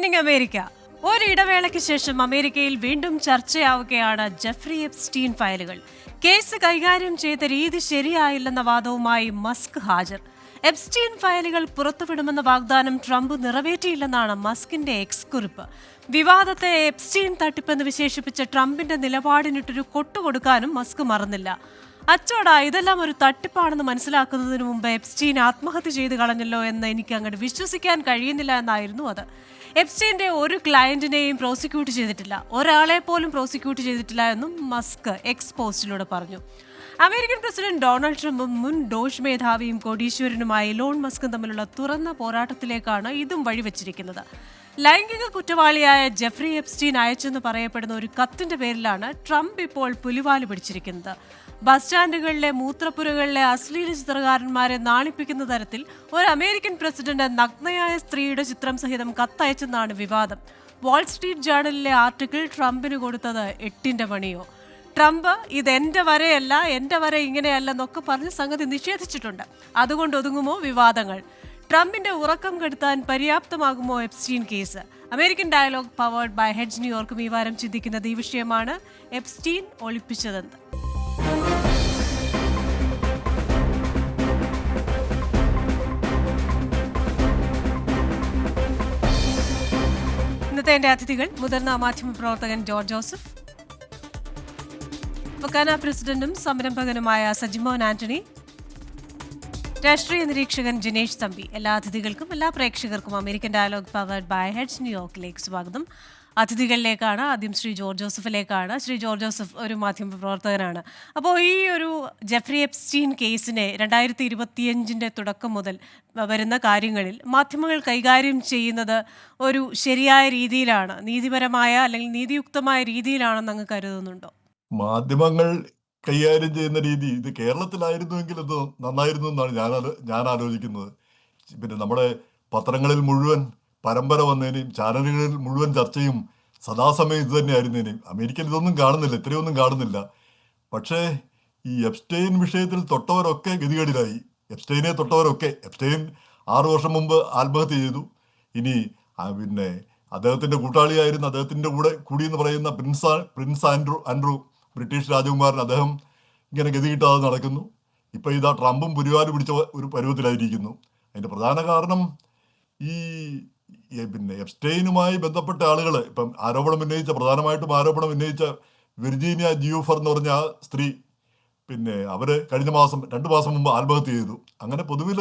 Evening America ഒരിടവേളയ്ക്ക് ശേഷം അമേരിക്കയിൽ വീണ്ടും ചർച്ചയാവുകയാണ് ജെഫ്രി എപ്സ്റ്റീൻ ഫയലുകൾ. കേസ് കൈകാര്യം ചെയ്ത രീതി ശരിയായില്ലെന്ന വാദവുമായി മസ്ക് ഹാജർ. എപ്സ്റ്റീൻ ഫയലുകൾ പുറത്തുവിടുമെന്ന വാഗ്ദാനം ട്രംപ് നിറവേറ്റിയില്ലെന്നാണ് മസ്കിന്റെ എക്സ് കുറിപ്പ് വിവാദത്തെ എപ്സ്റ്റീൻ തട്ടിപ്പെന്ന് വിശേഷിപ്പിച്ച ട്രംപിന്റെ നിലപാടിനിട്ടൊരു കൊട്ടുകൊടുക്കാനും മസ്ക് മറന്നില്ല. അച്ചോടാ ഇതെല്ലാം ഒരു തട്ടിപ്പാണെന്ന് മനസ്സിലാക്കുന്നതിന് മുമ്പ് എപ്സ്റ്റീൻ ആത്മഹത്യ ചെയ്ത് കളഞ്ഞല്ലോ എന്ന് എനിക്ക് അങ്ങോട്ട് വിശ്വസിക്കാൻ കഴിയുന്നില്ല എന്നായിരുന്നു അത്. എപ്സ്റ്റീന്റെ ഒരു ക്ലയന്റിനെയും പ്രോസിക്യൂട്ട് ചെയ്തിട്ടില്ല. ഒരാളെ പോലും പ്രോസിക്യൂട്ട് ചെയ്തിട്ടില്ല എന്നും മസ്ക് എക്സ് പോസ്റ്റിലൂടെ പറഞ്ഞു. അമേരിക്കൻ പ്രസിഡന്റ് ഡൊണാൾഡ് ട്രംപും മുൻ ഡോഷ് മേധാവിയും കോടീശ്വരനുമായ ലോൺ മസ്കും തമ്മിലുള്ള തുറന്ന പോരാട്ടത്തിലേക്കാണ് ഇതും വഴിവെച്ചിരിക്കുന്നത്. ലൈംഗിക കുറ്റവാളിയായ ജെഫ്രി എപ്സ്റ്റീൻ അയച്ചെന്ന് പറയപ്പെടുന്ന ഒരു കത്തിന്റെ പേരിലാണ് ട്രംപ് ഇപ്പോൾ പുലിവാൽ പിടിച്ചിരിക്കുന്നത്. ബസ് സ്റ്റാൻഡുകളിലെ മൂത്രപ്പുരകളിലെ അശ്ലീല ചിത്രകാരന്മാരെ നാണിപ്പിക്കുന്ന തരത്തിൽ ഒരു അമേരിക്കൻ പ്രസിഡന്റ് നഗ്നയായ സ്ത്രീയുടെ ചിത്രം സഹിതം കത്തയച്ചെന്നാണ് വിവാദം. വാൾസ്ട്രീറ്റ് ജേർണലിലെ ആർട്ടിക്കിൾ ട്രംപിന് കൊടുത്തത് എട്ടിന്റെ പണിയോ? ട്രംപ് ഇത് എന്റെ വരെയല്ല എന്റെ വരെ ഇങ്ങനെയല്ല എന്നൊക്കെ പറഞ്ഞ് സംഗതി നിഷേധിച്ചിട്ടുണ്ട്. അതുകൊണ്ട് ഒതുങ്ങുമോ? വിവാദങ്ങൾ. ട്രംപിന്റെ ഉറക്കം കെടുത്താൻ പര്യാപ്തമാകുമോ Epstein case? American dialogue powered by Hedge ന്യൂയോർക്കും ഈ വാരം ചിന്തിക്കുന്നത് ഈ വിഷയമാണ് എപ്സ്റ്റീൻ ഒളിപ്പിച്ചതെന്ന്. ഇന്നത്തെ എന്റെ അതിഥികൾ മുതിർന്ന മാധ്യമ പ്രവർത്തകൻ ജോർജ് ജോസഫ് ഫക്കാന പ്രസിഡന്റും സംരംഭകനുമായ സജിമോൻ ആന്റണി രാഷ്ട്രീയ നിരീക്ഷകൻ ജിനേഷ് തമ്പി. എല്ലാ അതിഥികൾക്കും എല്ലാ പ്രേക്ഷകർക്കും American dialogue powered by Hedge ന്യൂയോർക്കിലേക്ക് സ്വാഗതം. അതിഥികളിലേക്കാണ് ആദ്യം ശ്രീ ജോർജ് ജോസഫിലേക്കാണ്. ശ്രീ ജോർജ് ജോസഫ് ഒരു മാധ്യമ പ്രവർത്തകനാണ്. അപ്പോൾ ഈ ഒരു ജെഫ്രി എപ്സ്റ്റീൻ കേസിനെ രണ്ടായിരത്തി ഇരുപത്തിയഞ്ചിന്റെ തുടക്കം മുതൽ വരുന്ന കാര്യങ്ങളിൽ മാധ്യമങ്ങൾ കൈകാര്യം ചെയ്യുന്നത് ഒരു ശരിയായ രീതിയിലാണ്. നീതിപരമായ അല്ലെങ്കിൽ നീതിയുക്തമായ രീതിയിലാണെന്ന് അങ്ങ് കരുതുന്നുണ്ടോ? മാധ്യമങ്ങൾ കൈകാര്യം ചെയ്യുന്ന രീതി. ഇത് കേരളത്തിലായിരുന്നുവെങ്കിൽ ഇത് നന്നായിരുന്നു എന്നാണ് ഞാൻ ഞാൻ ആലോചിക്കുന്നത് പിന്നെ നമ്മുടെ പത്രങ്ങളിൽ മുഴുവൻ പരമ്പര വന്നതിനെയും ചാനലുകളിൽ മുഴുവൻ ചർച്ചയും സദാസമയം ഇത് തന്നെയായിരുന്നേനെയും. അമേരിക്കയിൽ ഇതൊന്നും കാണുന്നില്ല ഇത്രയൊന്നും കാണുന്നില്ല. പക്ഷേ ഈ എപ്സ്റ്റൈൻ വിഷയത്തിൽ തൊട്ടവരൊക്കെ ഗതികേടിലായി. എപ്സ്റ്റൈനെ തൊട്ടവരൊക്കെ. എപ്സ്റ്റൈൻ ആറു വർഷം മുമ്പ് ആത്മഹത്യ ചെയ്തു. ഇനി പിന്നെ അദ്ദേഹത്തിന്റെ കൂട്ടാളിയായിരുന്ന അദ്ദേഹത്തിന്റെ കൂടെ കൂടിയെന്ന് പറയുന്ന prince prince Andrew Andrew British രാജകുമാരൻ അദ്ദേഹം ഇങ്ങനെ ഗതി കിട്ടാതെ നടക്കുന്നു. ഇപ്പം ഇതാ ട്രംപും പുരിവാൽ പിടിച്ച ഒരു പരുവത്തിലായിരിക്കുന്നു. അതിന്റെ പ്രധാന കാരണം ഈ പിന്നെ എപ്സ്റ്റൈനുമായി ബന്ധപ്പെട്ട ആളുകൾ ഇപ്പം ആരോപണം ഉന്നയിച്ച പ്രധാനമായിട്ടും ആരോപണം ഉന്നയിച്ച വിർജീനിയ ജിയൂഫർ എന്ന് പറഞ്ഞ ആ സ്ത്രീ പിന്നെ അവർ കഴിഞ്ഞ മാസം രണ്ടു മാസം മുമ്പ് ആത്മഹത്യ ചെയ്തു. അങ്ങനെ പൊതുവിൽ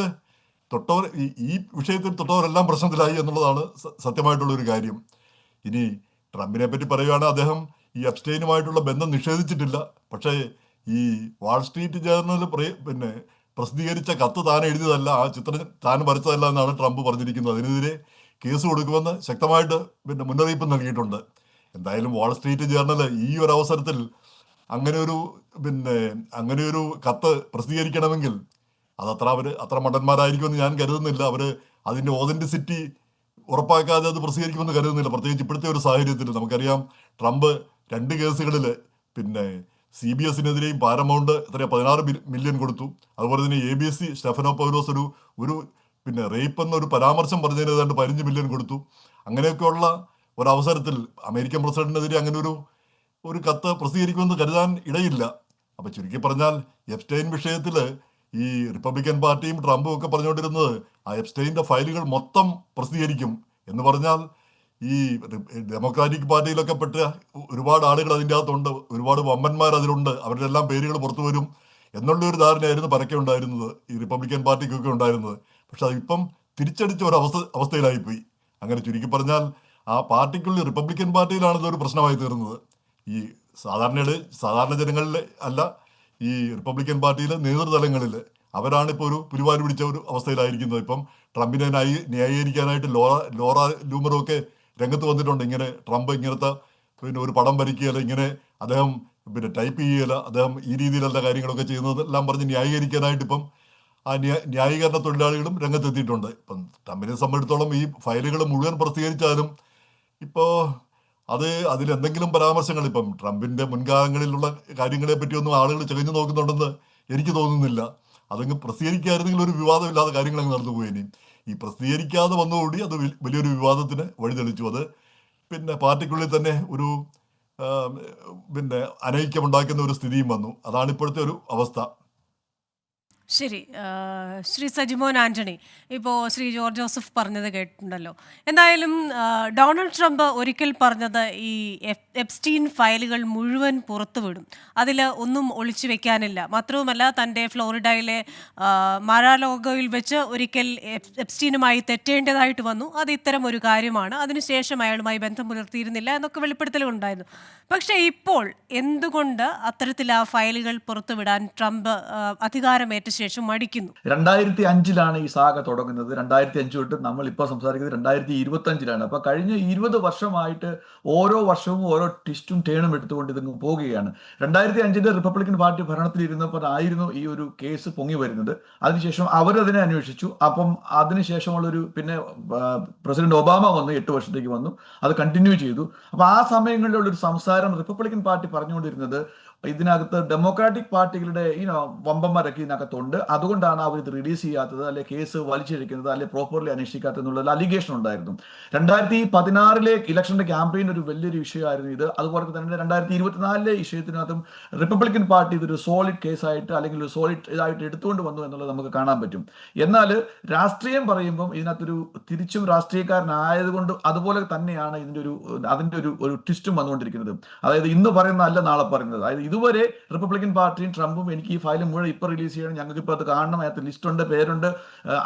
തൊട്ടവർ ഈ വിഷയത്തിൽ തൊട്ടവരെല്ലാം പ്രശ്നത്തിലായി എന്നുള്ളതാണ് സത്യമായിട്ടുള്ളൊരു കാര്യം. ഇനി ട്രംപിനെ പറ്റി പറയുകയാണെങ്കിൽ അദ്ദേഹം ഈ അബ്സ്റ്റൈനുമായിട്ടുള്ള ബന്ധം നിഷേധിച്ചിട്ടില്ല. പക്ഷേ ഈ വാൾസ്ട്രീറ്റ് ജേർണൽ പിന്നെ പ്രസിദ്ധീകരിച്ച കത്ത് താൻ എഴുതിയതല്ല ആ ചിത്രം താൻ വരച്ചതല്ല എന്നാണ് ട്രംപ് പറഞ്ഞിരിക്കുന്നത്. അതിനെതിരെ കേസ് കൊടുക്കുമെന്ന് ശക്തമായിട്ട് പിന്നെ മുന്നറിയിപ്പ് നൽകിയിട്ടുണ്ട്. എന്തായാലും വാൾ സ്ട്രീറ്റ് ജേർണൽ ഈ ഒരു അവസരത്തിൽ അങ്ങനെ ഒരു പിന്നെ അങ്ങനെ ഒരു കത്ത് പ്രസിദ്ധീകരിക്കണമെങ്കിൽ അതത്ര അവർ അത്ര മണ്ടന്മാരായിരിക്കുമെന്ന് ഞാൻ കരുതുന്നില്ല. അവർ അതിന്റെ ഓതന്റിസിറ്റി ഉറപ്പാക്കാതെ അത് പ്രസിദ്ധീകരിക്കുമെന്ന് കരുതുന്നില്ല. പ്രത്യേകിച്ച് ഇപ്പോഴത്തെ ഒരു സാഹചര്യത്തിൽ നമുക്കറിയാം ട്രംപ് രണ്ട് കേസുകളിൽ പിന്നെ സി ബി എസിനെതിരെയും പാരമൗണ്ട് എത്രയാ പതിനാറ് മില്യൺ കൊടുത്തു. അതുപോലെ തന്നെ A B C Stephanopoulos ഒരു ഒരു പിന്നെ റേപ്പ് എന്നൊരു പരാമർശം പറഞ്ഞതിന് ഏതാണ്ട് പതിനഞ്ച് മില്യൺ കൊടുത്തു. അങ്ങനെയൊക്കെയുള്ള ഒരവസരത്തിൽ അമേരിക്കൻ പ്രസിഡന്റിനെതിരെ അങ്ങനെ ഒരു ഒരു കത്ത് പ്രസിദ്ധീകരിക്കുമെന്ന് കരുതാൻ ഇടയില്ല. അപ്പോൾ ചുരുക്കി പറഞ്ഞാൽ എപ്സ്റ്റൈൻ വിഷയത്തിൽ ഈ റിപ്പബ്ലിക്കൻ പാർട്ടിയും ട്രംപും ഒക്കെ പറഞ്ഞുകൊണ്ടിരുന്നത് ആ എപ്സ്റ്റൈന്റെ ഫയലുകൾ മൊത്തം പ്രസിദ്ധീകരിക്കും എന്ന് പറഞ്ഞാൽ ഈ ഡെമോക്രാറ്റിക് പാർട്ടിയിലൊക്കെ പെട്ട ഒരുപാട് ആളുകൾ അതിന്റെ അകത്തുണ്ട് ഒരുപാട് വമ്പന്മാർ അതിലുണ്ട്. അവരുടെ എല്ലാം പേരുകൾ പുറത്തു വരും എന്നുള്ള ഒരു ധാരണയായിരുന്നു പരക്കെ ഉണ്ടായിരുന്നത്. ഈ റിപ്പബ്ലിക്കൻ പാർട്ടിക്കൊക്കെ ഉണ്ടായിരുന്നത്. പക്ഷെ അതിപ്പം തിരിച്ചടിച്ച ഒരു അവസ്ഥ അവസ്ഥയിലായിപ്പോയി. അങ്ങനെ ചുരുക്കി പറഞ്ഞാൽ ആ പാർട്ടിക്കുള്ളിൽ റിപ്പബ്ലിക്കൻ പാർട്ടിയിലാണ് ഇതൊരു പ്രശ്നമായി തീർന്നത്. ഈ സാധാരണ സാധാരണ ജനങ്ങളിൽ അല്ല ഈ റിപ്പബ്ലിക്കൻ പാർട്ടിയിലെ നേതൃതലങ്ങളിൽ അവരാണ് ഇപ്പോൾ ഒരു പുലിവാൽ പിടിച്ച ഒരു അവസ്ഥയിലായിരിക്കുന്നത്. ഇപ്പം ട്രംപിനെ ന്യായീ- ന്യായീകരിക്കാനായിട്ട് ലോറ ലോറ ലൂമറും ഒക്കെ രംഗത്ത് വന്നിട്ടുണ്ട്. ഇങ്ങനെ ട്രംപ് ഇങ്ങനത്തെ പിന്നെ ഒരു പടം വരയ്ക്കുകയല്ല ഇങ്ങനെ അദ്ദേഹം പിന്നെ ടൈപ്പ് ചെയ്യുകയില്ല അദ്ദേഹം ഈ രീതിയിലുള്ള കാര്യങ്ങളൊക്കെ ചെയ്യുന്നത്. എല്ലാം പറഞ്ഞ് ന്യായീകരിക്കാനായിട്ട് ഇപ്പം ആ ന്യാ- ന്യായീകരണ തൊഴിലാളികളും രംഗത്തെത്തിയിട്ടുണ്ട്. ഇപ്പം ട്രംപിനെ സംബന്ധിച്ചിടത്തോളം ഈ ഫയലുകൾ മുഴുവൻ പ്രസിദ്ധീകരിച്ചാലും ഇപ്പോൾ അത് അതിലെന്തെങ്കിലും പരാമർശങ്ങൾ ഇപ്പം ട്രംപിന്റെ മുൻകാലങ്ങളിലുള്ള കാര്യങ്ങളെ പറ്റിയൊന്നും ആളുകൾ ചെകഞ്ഞു നോക്കുന്നുണ്ടെന്ന് എനിക്ക് തോന്നുന്നില്ല. അതങ്ങ് പ്രസിദ്ധീകരിക്കായിരുന്നെങ്കിൽ ഒരു വിവാദമില്ലാതെ കാര്യങ്ങളങ്ങ് നടന്നു പോയേനെ. ഈ പ്രസിദ്ധീകരിക്കാതെ വന്നുകൂടി അത് വലിയൊരു വിവാദത്തിന് വഴിതെളിച്ചു. അത് പിന്നെ പാർട്ടിക്കുള്ളിൽ തന്നെ ഒരു പിന്നെ അനൈക്യമുണ്ടാക്കുന്ന ഒരു സ്ഥിതിയും വന്നു. അതാണ് ഇപ്പോഴത്തെ ഒരു അവസ്ഥ. ശരി ശ്രീ സജിമോൻ ആന്റണി. ഇപ്പോൾ ശ്രീ ജോർജ് ജോസഫ് പറഞ്ഞത് കേട്ടിട്ടുണ്ടല്ലോ. എന്തായാലും ഡൊണാൾഡ് ട്രംപ് ഒരിക്കൽ പറഞ്ഞത് ഈ എപ്സ്റ്റീൻ ഫയലുകൾ മുഴുവൻ പുറത്തുവിടും. അതിൽ ഒന്നും ഒളിച്ചു വെക്കാനില്ല. മാത്രവുമല്ല തന്റെ ഫ്ലോറിഡയിലെ മാരാലോഗയിൽ വെച്ച് ഒരിക്കൽ എപ്- എപ്സ്റ്റീനുമായി തെറ്റേണ്ടതായിട്ട് വന്നു. അത് ഇത്തരം ഒരു കാര്യമാണ്. അതിനുശേഷം അയാളുമായി ബന്ധം പുലർത്തിയിരുന്നില്ല എന്നൊക്കെ വെളിപ്പെടുത്തലുണ്ടായിരുന്നു പക്ഷേ ഇപ്പോൾ എന്തുകൊണ്ട് അത്തരത്തിൽ ആ ഫയലുകൾ പുറത്തുവിടാൻ ട്രംപ് അധികാരമേറ്റ ശേഷം മടിക്കുന്നു. രണ്ടായിരത്തി അഞ്ചിലാണ് ഈ സാഗ തുടങ്ങുന്നത്. രണ്ടായിരത്തി അഞ്ച് തൊട്ട് നമ്മൾ ഇപ്പോൾ സംസാരിക്കുന്നത് രണ്ടായിരത്തി ഇരുപത്തി അഞ്ചിലാണ് അപ്പൊ കഴിഞ്ഞ ഇരുപത് വർഷമായിട്ട് ഓരോ വർഷവും ഓരോ ട്വിസ്റ്റും ടേണും എടുത്തുകൊണ്ട് ഇതിങ്ങ് പോവുകയാണ് രണ്ടായിരത്തി അഞ്ചിന്റെ റിപ്പബ്ലിക്കൻ പാർട്ടി ഭരണത്തിൽ ഇരുന്നപ്പോൾ ആയിരുന്നു ഈ ഒരു കേസ് പൊങ്ങി വരുന്നത്. അതിനുശേഷം അവരതിനെ അന്വേഷിച്ചു. അപ്പം അതിനുശേഷമുള്ളൊരു പിന്നെ പ്രസിഡന്റ് ഒബാമ വന്നു എട്ട് വർഷത്തേക്ക് വന്നു. അത് കണ്ടിന്യൂ ചെയ്തു. അപ്പൊ ആ സമയങ്ങളിലുള്ള ഒരു സംസാരം റിപ്പബ്ലിക്കൻ പാർട്ടി പറഞ്ഞുകൊണ്ടിരുന്നത് ഇതിനകത്ത് ഡെമോക്രാറ്റിക് പാർട്ടികളുടെ ഈ വമ്പന്മാരൊക്കെ ഇതിനകത്തുണ്ട്. അതുകൊണ്ടാണ് അവർ ഇത് റിലീസ് ചെയ്യാത്തത് അല്ലെ കേസ് വലിച്ചിരിക്കുന്നത് അല്ലെ പ്രോപ്പർലി അന്വേഷിക്കാത്തത് എന്നുള്ള അലിഗേഷൻ ഉണ്ടായിരുന്നു. രണ്ടായിരത്തി പതിനാറിലെ ഇലക്ഷന്റെ ക്യാമ്പയിൻ ഒരു വലിയൊരു വിഷയമായിരുന്നു ഇത്. അതുപോലെ തന്നെ രണ്ടായിരത്തി ഇരുപത്തിനാലിലെ വിഷയത്തിനകത്തും റിപ്പബ്ലിക്കൻ പാർട്ടി ഇതൊരു സോളിഡ് കേസായിട്ട് അല്ലെങ്കിൽ ഒരു സോളിഡ് ഇതായിട്ട് എടുത്തുകൊണ്ട് വന്നു എന്നുള്ളത് നമുക്ക് കാണാൻ പറ്റും. എന്നാൽ രാഷ്ട്രീയം പറയുമ്പം ഇതിനകത്തൊരു തിരിച്ചും രാഷ്ട്രീയക്കാരനായതുകൊണ്ട് അതുപോലെ തന്നെയാണ് ഇതിന്റെ ഒരു അതിന്റെ ഒരു ഒരു ട്വിസ്റ്റും വന്നുകൊണ്ടിരിക്കുന്നത്. അതായത് ഇന്ന് പറയുന്ന അല്ല നാളെ പറയുന്നത്. അതായത് ഇതുവരെ റിപ്പബ്ലിക്കൻ പാർട്ടിയും ട്രംപും എനിക്ക് ഈ ഫയൽ മുഴുവൻ ഇപ്പൊ റിലീസ് ചെയ്യണം. ഞങ്ങൾക്ക് ഇപ്പൊ അത് കാണണം. അതിനകത്ത് ലിസ്റ്റ് ഉണ്ട് പേരുണ്ട്.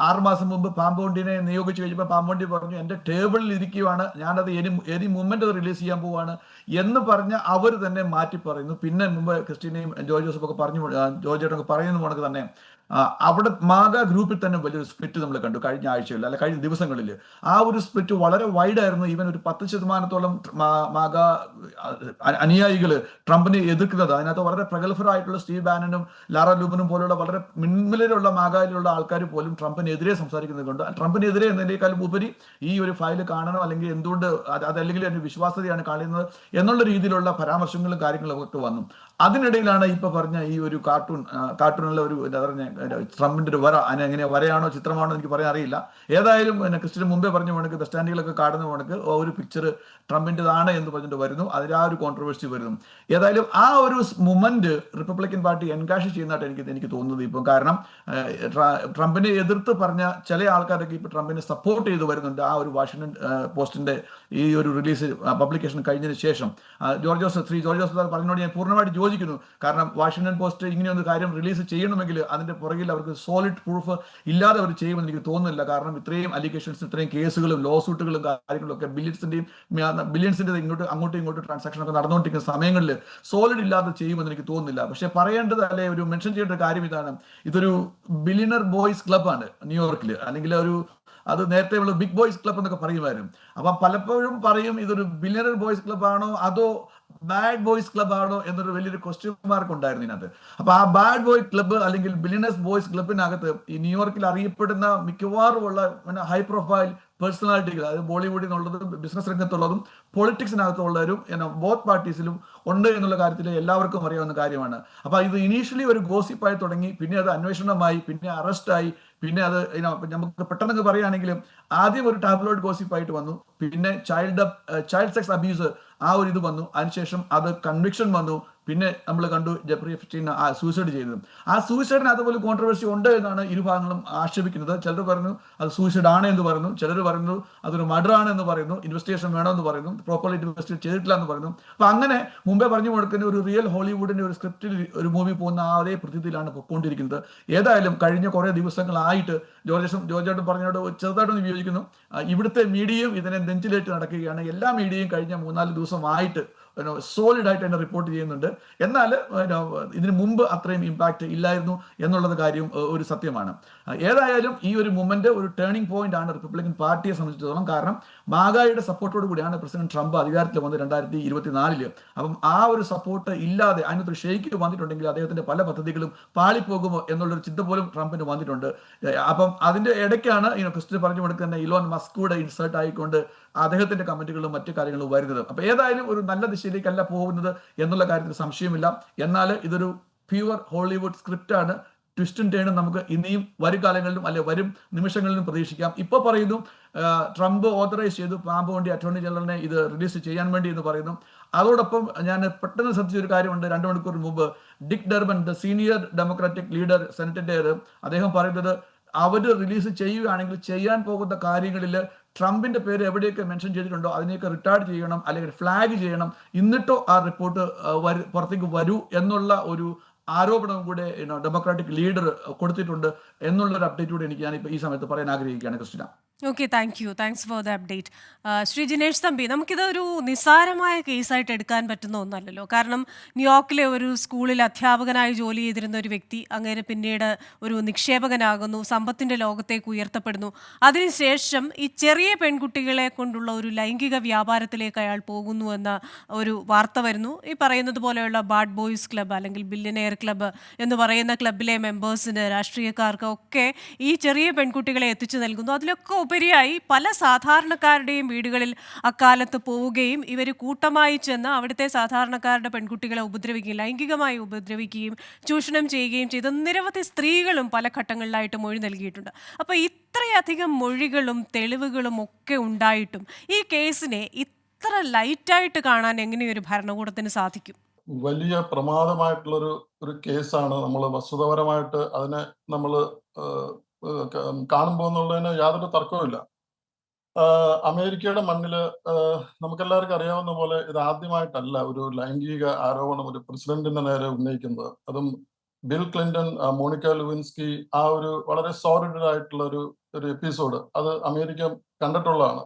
ആറുമാസം ആറ് മാസം മുമ്പ് പാമ്പോണ്ടിനെ നിയോഗിച്ചു കഴിഞ്ഞപ്പോൾ പാമ്പോണ്ടി പറഞ്ഞു എന്റെ ടേബിളിൽ ഇരിക്കുവാണ്. ഞാനത് എനി എനി മൂവ്മെന്റ് അത് റിലീസ് ചെയ്യാൻ പോവാണ്. എന്ന് പറഞ്ഞ അവർ തന്നെ മാറ്റി പറയുന്നു പിന്നെ മുമ്പ് ക്രിസ്റ്റീനയും ജോർജ് ജോസഫ് ഒക്കെ പറഞ്ഞു ജോർജ് ഏട്ടനൊക്കെ പറയുന്ന പോണക്ക് തന്നെ അവിടെ മാഗ ഗ്രൂപ്പിൽ തന്നെ വലിയൊരു സ്പ്ലിറ്റ് നമ്മൾ കണ്ടു കഴിഞ്ഞ ആഴ്ചയിൽ അല്ല കഴിഞ്ഞ ദിവസങ്ങളിൽ. ആ ഒരു സ്പ്ലിറ്റ് വളരെ വൈഡ് ആയിരുന്നു. ഈവൻ ഒരു പത്ത് ശതമാനത്തോളം മാഗ അനുയായികൾ ട്രംപിനെ എതിർക്കുന്നത്. അതിനകത്ത് വളരെ പ്രഗത്ഭരായിട്ടുള്ള സ്റ്റീവ് ബാനനും ലാറ ലൂബനും പോലുള്ള വളരെ മുൻനിലയിലുള്ള മാഗായിലുള്ള ആൾക്കാർ പോലും ട്രംപിനെതിരെ സംസാരിക്കുന്നത് കൊണ്ട്. ട്രംപിനെതിരെ എന്നതിനേക്കാളും ഉപരി ഈ ഒരു ഫയൽ കാണണം അല്ലെങ്കിൽ എന്തുകൊണ്ട് അതല്ലെങ്കിൽ അതിന് വിശ്വാസ്യതയാണ് കാണുന്നത് എന്നുള്ള രീതിയിലുള്ള പരാമർശങ്ങളും കാര്യങ്ങളും ഒക്കെ വന്നു. അതിനിടയിലാണ് ഇപ്പൊ പറഞ്ഞ ഈ ഒരു കാർട്ടൂൺ കാർട്ടൂണിലെ ഒരു എന്താ പറഞ്ഞ ട്രംപിന്റെ ഒരു വര അതിന് എങ്ങനെയാ വരയാണോ ചിത്രമാണോ എനിക്ക് പറയാൻ അറിയില്ല. ഏതായാലും പിന്നെ ക്രിസ്ത്യൻ മുമ്പേ പറഞ്ഞു വേണമെങ്കിൽ ബസ് സ്റ്റാൻഡുകളൊക്കെ കാണുന്ന കണക്ക് ഒരു പിക്ചർ ട്രംപിന്റെതാണ് എന്ന് പറഞ്ഞിട്ട് വരുന്നു. അതിൽ ആ ഒരു കോൺട്രവേഴ്സി വരുന്നു. ഏതായാലും ആ ഒരു മൊമെന്റ് റിപ്പബ്ലിക്കൻ പാർട്ടി എൻകാഷ് ചെയ്യുന്നതായിട്ട് എനിക്ക് എനിക്ക് തോന്നുന്നത് ഇപ്പം. കാരണം ട്രംപിനെ എതിർത്ത് പറഞ്ഞ ചില ആൾക്കാരൊക്കെ ഇപ്പൊ ട്രംപിനെ സപ്പോർട്ട് ചെയ്ത് വരുന്നുണ്ട്. ആ ഒരു വാഷിംഗ്ടൺ പോസ്റ്റിന്റെ ഈ ഒരു റിലീസ് പബ്ലിക്കേഷൻ കഴിഞ്ഞതിന് ശേഷം. George Joseph Shri George Joseph പറഞ്ഞോട് ഞാൻ പൂർണമായിട്ട് യോജിക്കുന്നു. കാരണം വാഷിംഗ്ടൺ പോസ്റ്റ് ഇങ്ങനെ ഒരു കാര്യം റിലീസ് ചെയ്യണമെങ്കിൽ അതിന്റെ പുറകിൽ അവർക്ക് സോളിഡ് പ്രൂഫ് ഇല്ലാതെ അവർ ചെയ്യുമെന്ന് എനിക്ക് തോന്നുന്നില്ല. കാരണം ഇത്രയും അലിഗേഷൻസ് ഇത്രയും കേസുകളും ലോ സൂട്ടുകളും കാര്യങ്ങളും ഒക്കെ ബില്യൺസിന്റെയും ബില്യൺസിന്റെ ഇങ്ങോട്ട് അങ്ങോട്ടും ഇങ്ങോട്ടും ട്രാൻസാക്ഷൻ ഒക്കെ നടന്നുകൊണ്ടിരിക്കുന്ന സമയങ്ങളിൽ സോളിഡ് ഇല്ലാതെ ചെയ്യുമെന്ന് എനിക്ക് തോന്നുന്നില്ല. പക്ഷെ പറയേണ്ടത് അല്ലെ ഒരു മെൻഷൻ ചെയ്യേണ്ട കാര്യം ഇതാണ്. ഇതൊരു ബില്യണർ ബോയ്സ് ക്ലബ്ബാണ് ന്യൂയോർക്കിൽ അല്ലെങ്കിൽ ഒരു അത് നേരത്തെ ഉള്ള ബിഗ് ബോയ്സ് ക്ലബ് എന്നൊക്കെ പറയുമായിരുന്നു. അപ്പൊ പലപ്പോഴും പറയും ഇതൊരു ബില്യണർ ബോയ്സ് ക്ലബ് ആണോ അതോ ബാഡ് ബോയ്സ് ക്ലബ് ആണോ എന്നൊരു വലിയൊരു ക്വസ്റ്റ്യൻ മാർക്ക് ഉണ്ടായിരുന്നു ഇതിനകത്ത്. അപ്പൊ ആ ബാഡ് ബോയ് ക്ലബ്ബ് അല്ലെങ്കിൽ ബിലിനസ് ബോയ്സ് ക്ലബിനകത്ത് ഈ ന്യൂയോർക്കിൽ അറിയപ്പെടുന്ന മിക്കവാറും ഉള്ള ഹൈ പ്രൊഫൈൽ പേഴ്സണാലിറ്റികൾ അതായത് ബോളിവുഡിൽ നിന്നുള്ളതും ബിസിനസ് രംഗത്തുള്ളതും പൊളിറ്റിക്സിനകത്തുള്ളവരും ബോത്ത് പാർട്ടീസിലും ഉണ്ട് എന്നുള്ള കാര്യത്തിൽ എല്ലാവർക്കും അറിയാവുന്ന കാര്യമാണ്. അപ്പൊ ഇത് ഇനീഷ്യലി ഒരു ഗോസിപ്പായി തുടങ്ങി പിന്നെ അത് അന്വേഷണമായി പിന്നെ അറസ്റ്റായി പിന്നെ അത് നമുക്ക് പെട്ടെന്ന് പറയുകയാണെങ്കിലും ആദ്യം ഒരു ടാബ്ലോയിഡ് ഗോസിപ്പായിട്ട് വന്നു. പിന്നെ ചൈൽഡ് ചൈൽഡ് സെക്സ് അബ്യൂസ് ആ ഒരു ഇത് വന്നു. അതിനുശേഷം അത് കൺവിക്ഷൻ വന്നു. പിന്നെ നമ്മൾ കണ്ടു ഫിസ്റ്റീൻ ആ സൂസൈഡ് ചെയ്തത്. ആ സൂയിസൈഡിന് അതുപോലെ കോൺട്രവേഴ്സി ഉണ്ട് എന്നാണ് ഇരുഭാഗങ്ങളും ആക്ഷേപിക്കുന്നത്. ചിലർ പറഞ്ഞു അത് സൂയിസൈഡ് ആണ് എന്ന് പറയുന്നു. ചിലർ പറഞ്ഞു അതൊരു മർഡർ ആണ് എന്ന് പറയുന്നു. ഇൻവെസ്റ്റിഗേഷൻ വേണമെന്ന് പറയുന്നു. പ്രോപ്പർലി ഇൻവെസ്റ്റിഗേറ്റ് ചെയ്തിട്ടില്ല എന്ന് പറയുന്നു. അപ്പൊ അങ്ങനെ മുമ്പേ പറഞ്ഞു കൊടുക്കുന്ന ഒരു റിയൽ ഹോളിവുഡിന്റെ ഒരു സ്ക്രിപ്റ്റിൽ ഒരു മൂവി പോകുന്ന ആ അതേ പ്രതീതിയിലാണ് പൊയ്ക്കൊണ്ടിരിക്കുന്നത് ഏതായാലും കഴിഞ്ഞ കുറെ ദിവസങ്ങളായിട്ട് ജോർജേഷൻ ജോർജേട്ടൻ പറഞ്ഞോട് ചെറുതായിട്ടൊന്ന് വിയോജിക്കുന്നു. ഇവിടുത്തെ മീഡിയയും ഇതിനെ നെഞ്ചിലേറ്റ് നടക്കുകയാണ്. എല്ലാ മീഡിയയും കഴിഞ്ഞ മൂന്നാൽ ദിവസമായിട്ട് സോളിഡ് ആയിട്ട് തന്നെ റിപ്പോർട്ട് ചെയ്യുന്നുണ്ട്. എന്നാൽ ഇതിന് മുമ്പ് അത്രയും ഇമ്പാക്റ്റ് ഇല്ലായിരുന്നു എന്നുള്ളത് കാര്യം ഒരു സത്യമാണ്. ഏതായാലും ഈ ഒരു മൂമെന്റ് ഒരു ടേണിംഗ് പോയിന്റ് ആണ് റിപ്പബ്ലിക്കൻ പാർട്ടിയെ സംബന്ധിച്ചിടത്തോളം. കാരണം മാഗായുടെ സപ്പോർട്ടോട് കൂടിയാണ് പ്രസിഡന്റ് ട്രംപ് അധികാരത്തിൽ വന്നത് രണ്ടായിരത്തി ഇരുപത്തിനാലിൽ അപ്പം ആ ഒരു സപ്പോർട്ട് ഇല്ലാതെ അതിനകത്തൊരു ഷെയ്ക്ക് വന്നിട്ടുണ്ടെങ്കിൽ അദ്ദേഹത്തിന്റെ പല പദ്ധതികളും പാളിപ്പോകുമോ എന്നുള്ളൊരു ചിന്ത പോലും ട്രംപിന് വന്നിട്ടുണ്ട്. അപ്പം അതിന്റെ ഇടയ്ക്കാണ് ക്രിസ്ത്യൻ പറഞ്ഞു കൊടുക്കുന്ന ഇലോൺ മസ്കൂടെ കൂടെ ഇൻസേർട്ട് ആയിക്കൊണ്ട് അദ്ദേഹത്തിന്റെ കമന്റുകളും മറ്റു കാര്യങ്ങളും വരുന്നത്. അപ്പൊ ഏതായാലും ഒരു നല്ല ദിശയിലേക്കല്ല പോകുന്നത് എന്നുള്ള കാര്യത്തിൽ സംശയമില്ല. എന്നാൽ ഇതൊരു പ്യുവർ ഹോളിവുഡ് സ്ക്രിപ്റ്റ് ആണ്. ട്വിസ്റ്റും ടേണും നമുക്ക് ഇനിയും വരും കാലങ്ങളിലും അല്ലെ വരും നിമിഷങ്ങളിലും പ്രതീക്ഷിക്കാം. ഇപ്പൊ പറയുന്നു ട്രംപ് ഓതറൈസ് ചെയ്തു. പാമ്പ് വേണ്ടി അറ്റോർണി ജനറലിനെ ഇത് റിലീസ് ചെയ്യാൻ വേണ്ടി എന്ന് പറയുന്നു. അതോടൊപ്പം ഞാൻ പെട്ടെന്ന് ശ്രദ്ധിച്ച ഒരു കാര്യമുണ്ട്. രണ്ട് മണിക്കൂർ മുമ്പ് Dick Durbin the senior Democratic leader സെനറ്റിന്റെ അദ്ദേഹം പറയുന്നത് അവർ റിലീസ് ചെയ്യുകയാണെങ്കിൽ ചെയ്യാൻ പോകുന്ന കാര്യങ്ങളിൽ ട്രംപിന്റെ പേര് എവിടെയൊക്കെ മെൻഷൻ ചെയ്തിട്ടുണ്ടോ അതിനെയൊക്കെ റിട്ടാർഡ് ചെയ്യണം അല്ലെങ്കിൽ ഫ്ലാഗ് ചെയ്യണം എന്നിട്ടോ ആ റിപ്പോർട്ട് പുറത്തേക്ക് വരൂ എന്നുള്ള ഒരു ആരോപണം കൂടെ ഡെമോക്രാറ്റിക് ലീഡർ കൊടുത്തിട്ടുണ്ട്. എന്നുള്ള ഒരു അപ്ഡേറ്റ് കൂടെ എനിക്ക് ഞാൻ ഈ സമയത്ത് പറയാൻ ആഗ്രഹിക്കുകയാണ് Christina okay thank you thanks for the update Shri Jinesh Thampi നമുക്കിതൊരു നിസ്സാരമായ കേസായിട്ട് എടുക്കാൻ പറ്റുന്ന ഒന്നല്ലല്ലോ. കാരണം ന്യൂയോർക്കിലെ ഒരു സ്കൂളിൽ അധ്യാപകനായി ജോലി ചെയ്തിരുന്ന ഒരു വ്യക്തി അങ്ങനെ പിന്നീട് ഒരു നിക്ഷേപകനാകുന്നു സമ്പത്തിന്റെ ലോകത്തേക്ക് ഉയർത്തപ്പെടുന്നു. അതിനുശേഷം ഈ ചെറിയ പെൺകുട്ടികളെ കൊണ്ടുള്ള ഒരു ലൈംഗിക വ്യാപാരത്തിലേക്ക് അയാൾ പോകുന്നു എന്ന ഒരു വാർത്ത വരുന്നു. ഈ പറയുന്നത് പോലെയുള്ള ബാഡ് ബോയ്സ് ക്ലബ്ബ് അല്ലെങ്കിൽ ബില്ലിനെയർ ക്ലബ്ബ് എന്ന് പറയുന്ന ക്ലബ്ബിലെ മെമ്പേഴ്സിന് രാഷ്ട്രീയക്കാർക്ക് ഒക്കെ ഈ ചെറിയ പെൺകുട്ടികളെ എത്തിച്ചു നൽകുന്നു. അതിലൊക്കെ ഉപരിയായി പല സാധാരണക്കാരുടെയും വീടുകളിൽ അക്കാലത്ത് പോവുകയും ഇവർ കൂട്ടമായി ചെന്ന് അവിടുത്തെ സാധാരണക്കാരുടെ പെൺകുട്ടികളെ ഉപദ്രവിക്കുകയും ലൈംഗികമായി ഉപദ്രവിക്കുകയും ചൂഷണം ചെയ്യുകയും ചെയ്ത നിരവധി സ്ത്രീകളും പല ഘട്ടങ്ങളിലായിട്ട് മൊഴി നൽകിയിട്ടുണ്ട്. അപ്പോൾ ഇത്രയധികം മൊഴികളും തെളിവുകളും ഒക്കെ ഉണ്ടായിട്ടും ഈ കേസിനെ ഇത്ര ലൈറ്റായിട്ട് കാണാൻ എങ്ങനെയൊരു ഭരണകൂടത്തിന് സാധിക്കും? വലിയ പ്രമാദമായിട്ടുള്ളൊരു ഒരു കേസാണ് നമ്മൾ വസ്തുതപരമായിട്ട് അതിനെ നമ്മൾ കാണുമ്പോൾ എന്നുള്ളതിന് യാതൊരു തർക്കവുമില്ല അമേരിക്കയുടെ മണ്ണിൽ നമുക്കെല്ലാവർക്കും അറിയാവുന്ന പോലെ ഇത് ആദ്യമായിട്ടല്ല ഒരു ലൈംഗിക ആരോപണം ഒരു പ്രസിഡന്റിന്റെ നേരെ ഉന്നയിക്കുന്നത്. അതും ബിൽ ക്ലിന്റൺ മോണിക്ക ലുവിൻസ്കി ആ ഒരു വളരെ സോറിഡ് ആയിട്ടുള്ള ഒരു ഒരു എപ്പിസോഡ്. അത് അമേരിക്ക കണ്ടിട്ടുള്ളതാണ്.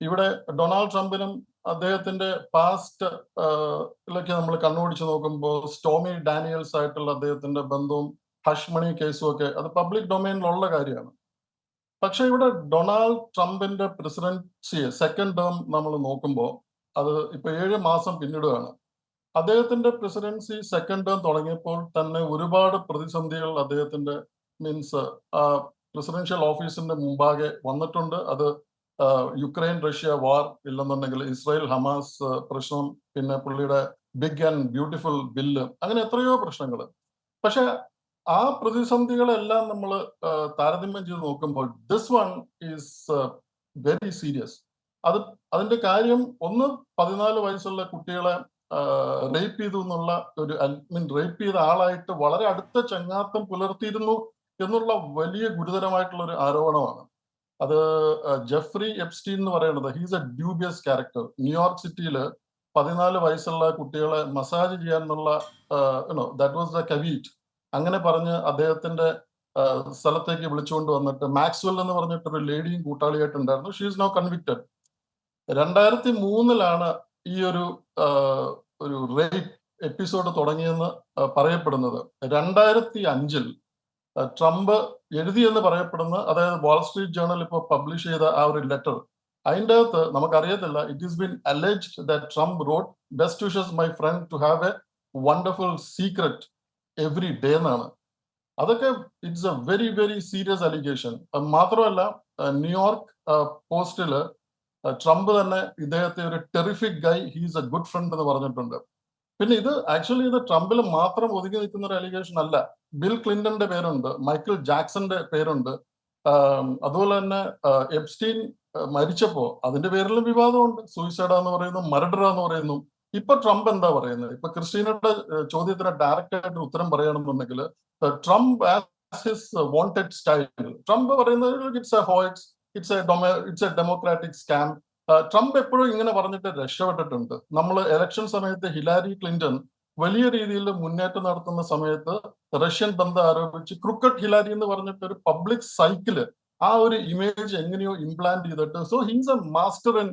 ഇവിടെ ഡൊണാൾഡ് ട്രംപിനും അദ്ദേഹത്തിന്റെ പാസ്റ്റ് നമ്മൾ കണ്ണോടിച്ച് നോക്കുമ്പോൾ സ്റ്റോമി ഡാനിയൽസ് ആയിട്ടുള്ള അദ്ദേഹത്തിന്റെ ബന്ധവും ഹഷ്മണി കേസും ഒക്കെ. അത് പബ്ലിക് ഡൊമൈനിലുള്ള കാര്യമാണ്. പക്ഷെ ഇവിടെ ഡൊണാൾഡ് ട്രംപിന്റെ പ്രസിഡൻസി സെക്കൻഡ് ടേം നമ്മൾ നോക്കുമ്പോൾ അത് ഇപ്പൊ ഏഴ് മാസം പിന്നിടുകയാണ്. അദ്ദേഹത്തിന്റെ പ്രസിഡൻസി സെക്കൻഡ് ടേം തുടങ്ങിയപ്പോൾ തന്നെ ഒരുപാട് പ്രതിസന്ധികൾ അദ്ദേഹത്തിന്റെ മീൻസ് പ്രസിഡൻഷ്യൽ ഓഫീസിന്റെ മുമ്പാകെ വന്നിട്ടുണ്ട്. അത് യുക്രൈൻ റഷ്യ വാർ ഇല്ലെന്നുണ്ടെങ്കിൽ ഇസ്രായേൽ ഹമാസ് പ്രശ്നം പിന്നെ പുള്ളിയുടെ ബിഗ് ആൻഡ് ബ്യൂട്ടിഫുൾ ബില്ല് അങ്ങനെ എത്രയോ പ്രശ്നങ്ങൾ പക്ഷെ ആ പ്രതിസന്ധികളെല്ലാം നമ്മൾ താരതമ്യം ചെയ്ത് നോക്കുമ്പോൾ this one is very serious അത് അതിന്റെ കാര്യം ഒന്ന് പതിനാല് വയസ്സുള്ള കുട്ടികളെ റേപ്പ് ചെയ്തു എന്നുള്ള ഒരു മീൻ റേപ്പ് ചെയ്ത ആളായിട്ട് വളരെ അടുത്ത ചങ്ങാത്തം പുലർത്തിയിരുന്നു എന്നുള്ള വലിയ ഗുരുതരമായിട്ടുള്ള ഒരു ആരോപണമാണ്. അത് ജഫ്രി എപ്സ്റ്റീൻ എന്ന് പറയുന്നത് he's a dubious character New York സിറ്റിയിൽ പതിനാല് വയസ്സുള്ള കുട്ടികളെ massage you know that was the കവീറ്റ് അങ്ങനെ പറഞ്ഞ് അദ്ദേഹത്തിന്റെ സ്ഥലത്തേക്ക് വിളിച്ചുകൊണ്ട് വന്നിട്ട് മാക്സ്വെൽ എന്ന് പറഞ്ഞിട്ട് ഒരു ലേഡിയും കൂട്ടാളിയായിട്ടുണ്ടായിരുന്നു ഷീ ഈസ് നോ കൺവിക്റ്റഡ് രണ്ടായിരത്തി മൂന്നിലാണ് ഈ ഒരു ഒരു റേപ്പ് എപ്പിസോഡ് തുടങ്ങിയെന്ന് പറയപ്പെടുന്നത്. രണ്ടായിരത്തി അഞ്ചിൽ ട്രംപ് എഴുതിയെന്ന് പറയപ്പെടുന്ന അതായത് വാൾസ്ട്രീറ്റ് ജേണൽ ഇപ്പോൾ പബ്ലിഷ് ചെയ്ത ആ ഒരു ലെറ്റർ അതിന്റെ അകത്ത് നമുക്കറിയത്തില്ല it is been alleged that Trump wrote best wishes my friend to have a wonderful secret every day എന്നാണ്. അതൊക്കെ it's a very very serious allegation മാത്രമല്ല ന്യൂയോർക്ക് പോസ്റ്റിൽ ട്രംപ് തന്നെ ഇദ്ദേഹത്തെ ഒരു terrific guy he's a good friend എന്ന് പറഞ്ഞിട്ടുണ്ട്. പിന്നെ ഇത് ആക്ച്വലി ഇത് ട്രംപിൽ മാത്രം ഒതുങ്ങി നിൽക്കുന്ന ഒരു അലിഗേഷൻ അല്ല. ബിൽ ക്ലിന്റന്റെ പേരുണ്ട് മൈക്കിൾ ജാക്സന്റെ പേരുണ്ട്. അതുപോലെ തന്നെ എബ്സ്റ്റീൻ മരിച്ചപ്പോ അതിന്റെ പേരിലും വിവാദമുണ്ട്. സൂയിസൈഡ് എന്ന് പറയുന്നു മർഡർ എന്ന് പറയുന്നു. ഇപ്പൊ ട്രംപ് എന്താ പറയുന്നത്? ഇപ്പൊ ക്രിസ്റ്റീനയുടെ ചോദ്യത്തിന് ഡയറക്റ്റ് ആയിട്ട് ഉത്തരം പറയുകയാണെന്നുണ്ടെങ്കിൽ Trump his vaunted style. Trump പറയുന്നത് it's a hoax it's a it's a Democratic scam. Trump എപ്പോഴും ഇങ്ങനെ പറഞ്ഞിട്ട് രക്ഷപ്പെട്ടിട്ടുണ്ട്. നമ്മൾ ഇലക്ഷൻ സമയത്ത് ഹിലാരി ക്ലിന്റൺ വലിയ രീതിയിൽ മുന്നേറ്റം നടത്തുന്ന സമയത്ത് റഷ്യൻ ബന്ധം ആരോപിച്ച് ക്രിക്കറ്റ് ഹിലാരി എന്ന് പറഞ്ഞിട്ട് ഒരു പബ്ലിക് സൈക്കിൾ ആ ഒരു ഇമേജ് എങ്ങനെയോ ഇംപ്ലാന്റ് ചെയ്തിട്ട്. So he's a master in